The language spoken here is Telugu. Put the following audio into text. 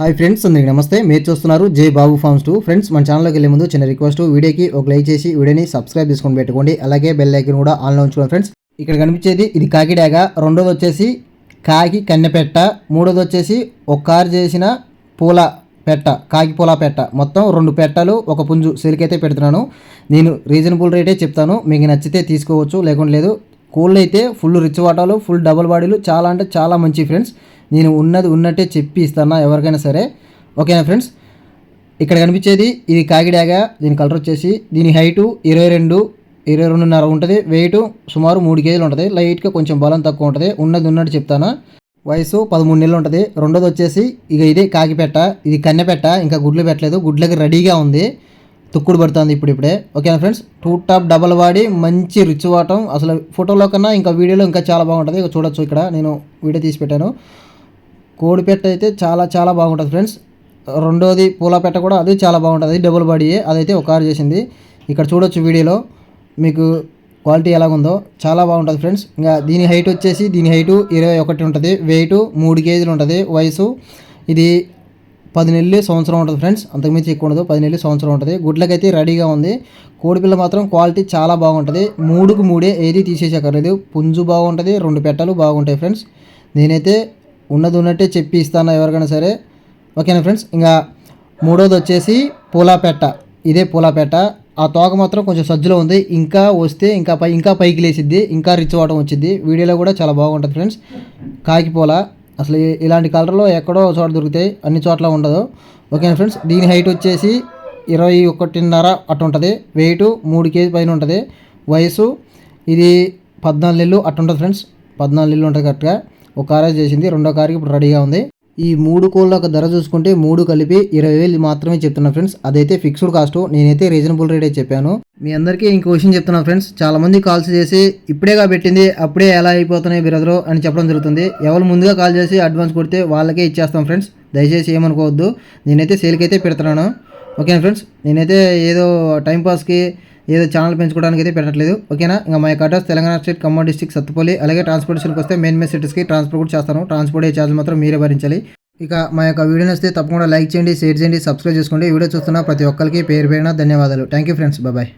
హాయ్ ఫ్రెండ్స్ అందరికి నమస్తే. మీరు చూస్తున్నారు జై బాబు ఫార్మ్స్ టూ. ఫ్రెండ్స్ మన ఛానల్లోకి వెళ్ళే ముందు చిన్న రిక్వెస్ట్. వీడియోకి ఒక లైక్ చేసి వీడియోని సబ్స్క్రైబ్ చేసుకొని పెట్టుకోండి. అలాగే బెల్ ఐకన్ కూడా ఆన్లో ఉంచుకోండి ఫ్రెండ్స్. ఇక్కడ కనిపించేది ఇది కాకిడాగ రెండోది వచ్చేసి కాకి కన్నెపెట్ట మూడోది వచ్చేసి ఒక కారు చేసిన పూల పెట్ట. కాకి పూల పెట్ట. మొత్తం రెండు పెట్టలు ఒక పుంజు సెలికైతే పెడుతున్నాను. నేను రీజనబుల్ రేటే చెప్తాను. మీకు నచ్చితే తీసుకోవచ్చు లేకుంటే లేదు. కోళ్ళు అయితే ఫుల్ రిచ్ వాటాలు ఫుల్ డబుల్ బాడీలు చాలా అంటే చాలా మంచి ఫ్రెండ్స్. నేను ఉన్నది ఉన్నట్టే చెప్పి ఇస్తాను ఎవరికైనా సరే. ఓకేనా ఫ్రెండ్స్? ఇక్కడ కనిపించేది ఇది కాకిడాగా దీని కలర్ వచ్చేసి దీని హైటు ఇరవై రెండు ఇరవై రెండున్నర ఉంటుంది. వెయిట్ సుమారు మూడు కేజీలు ఉంటుంది. లైట్గా కొంచెం బలం తక్కువ ఉంటుంది. ఉన్నది ఉన్నట్టు చెప్తాను. వయసు పదమూడు నెలలు ఉంటుంది. రెండోది వచ్చేసి ఇక ఇదే కాకిపెట్ట ఇది కన్నెపెట్ట ఇంకా గుడ్లు పెట్టలేదు. గుడ్లకి రెడీగా ఉంది. తుక్కుడు పడుతుంది ఇప్పుడిప్పుడే ఓకేనా ఫ్రెండ్స్? టూ టాప్ డబల్ వాడి మంచి రిచ్ వాటం అసలు ఫోటోలో కన్నా ఇంకా వీడియోలో ఇంకా చాలా బాగుంటుంది. ఇక చూడొచ్చు ఇక్కడ. నేను వీడియో తీసి పెట్టాను. కోడి పెట్ట అయితే చాలా చాలా బాగుంటుంది ఫ్రెండ్స్. రెండోది పూల పెట్ట కూడా అది చాలా బాగుంటుంది. అది డబుల్ బాడీయే అదైతే ఒక ఆరు చేసింది. ఇక్కడ చూడొచ్చు వీడియోలో మీకు క్వాలిటీ ఎలాగుందో చాలా బాగుంటుంది ఫ్రెండ్స్. ఇంకా దీని హైట్ వచ్చేసి దీని హైటు ఇరవై ఒకటి ఉంటుంది. వెయిట్ మూడు కేజీలు ఉంటుంది. వయసు ఇది పది నెలలు సంవత్సరం ఉంటుంది ఫ్రెండ్స్. అంతకుమించి ఎక్కువ ఉండదు. పది నెలలు సంవత్సరం ఉంటుంది. గుడ్లకైతే రెడీగా ఉంది. కోడిపిల్ల మాత్రం క్వాలిటీ చాలా బాగుంటుంది. మూడుకు మూడే ఏది తీసేసక్కర్లేదు పుంజు బాగుంటుంది. రెండు పెట్టలు బాగుంటాయి ఫ్రెండ్స్. నేనైతే ఉన్నది ఉన్నట్టే చెప్పి ఇస్తాను ఎవరికైనా సరే? ఓకేనా ఫ్రెండ్స్? ఇంకా మూడోది వచ్చేసి పూలాపేట. ఇదే పూలాపేట. ఆ తోక మాత్రం కొంచెం సజ్జలో ఉంది. ఇంకా వస్తే ఇంకా పై ఇంకా పైకి లేచిద్ది. ఇంకా రిచ్ అవ్వడం వచ్చింది వీడియోలో కూడా చాలా బాగుంటుంది ఫ్రెండ్స్. కాకిపోల అసలు ఇలాంటి కలర్లో ఎక్కడో ఒక చోట దొరుకుతాయి అన్ని చోట్ల ఉండదు. ఓకేనా ఫ్రెండ్స్? దీని హైట్ వచ్చేసి ఇరవై ఒకటిన్నర అటు ఉంటుంది. వెయిట్ మూడు కేజీ పైన ఉంటుంది. వయసు ఇది పద్నాలుగు నెలలు అటు ఉంటుంది ఫ్రెండ్స్. పద్నాలుగు నెలలు ఉంటుంది కరెక్ట్గా. ఒక కారేజ్ చేసింది రెండో కారుకి ఇప్పుడు రెడీగా ఉంది. ఈ మూడు కోళ్ళ ఒక ధర చూసుకుంటే మూడు కలిపి ఇరవై వేలు మాత్రమే చెప్తున్నా ఫ్రెండ్స్ అదైతే ఫిక్స్డ్ కాస్ట్ నేనైతే రీజనబుల్ రేటే చెప్పాను. మీ అందరికీ ఇంకో విషయం చెప్తున్నా ఫ్రెండ్స్ చాలా మంది కాల్స్ చేసి ఇప్పుడేగా పెట్టింది అప్పుడే ఎలా అయిపోతున్నాయి బ్రదరు? అని చెప్పడం జరుగుతుంది. ఎవరు ముందుగా కాల్ చేసి అడ్వాన్స్ కొడితే వాళ్ళకే ఇచ్చేస్తాం ఫ్రెండ్స్ దయచేసి ఏమనుకోవద్దు. నేనైతే సేల్కి అయితే పెడుతున్నాను. ఓకేనా ఫ్రెండ్స్? నేనైతే ఏదో టైంపాస్కి ఏదో ఛానల్ పెంచుకోవడానికి అయితే పెట్టట్లేదు. ఓకేనా? ఇంకా మా యొక్క address Telangana state Khammam district Sathupalli అలాగే ట్రాన్స్పోర్టేషన్కి వస్తే మెయిన్ మెయిన్ సిటీస్కి ట్రాన్స్పోర్ట్ కూడా చేస్తాను. ట్రాన్స్పోర్ట్ అయ్యే ఛార్జ్ మాత్రం మీరే భరించాలి. ఇక మా యొక్క వీడియోని వస్తే తప్పకుండా లైక్ చేయండి షేర్ చేయండి సబ్స్క్రైబ్ చేసుకోండి. వీడియో చూస్తున్న ప్రతి ఒక్కరికి పేరు పేరున ధన్యవాదాలు. Thank you friends bye.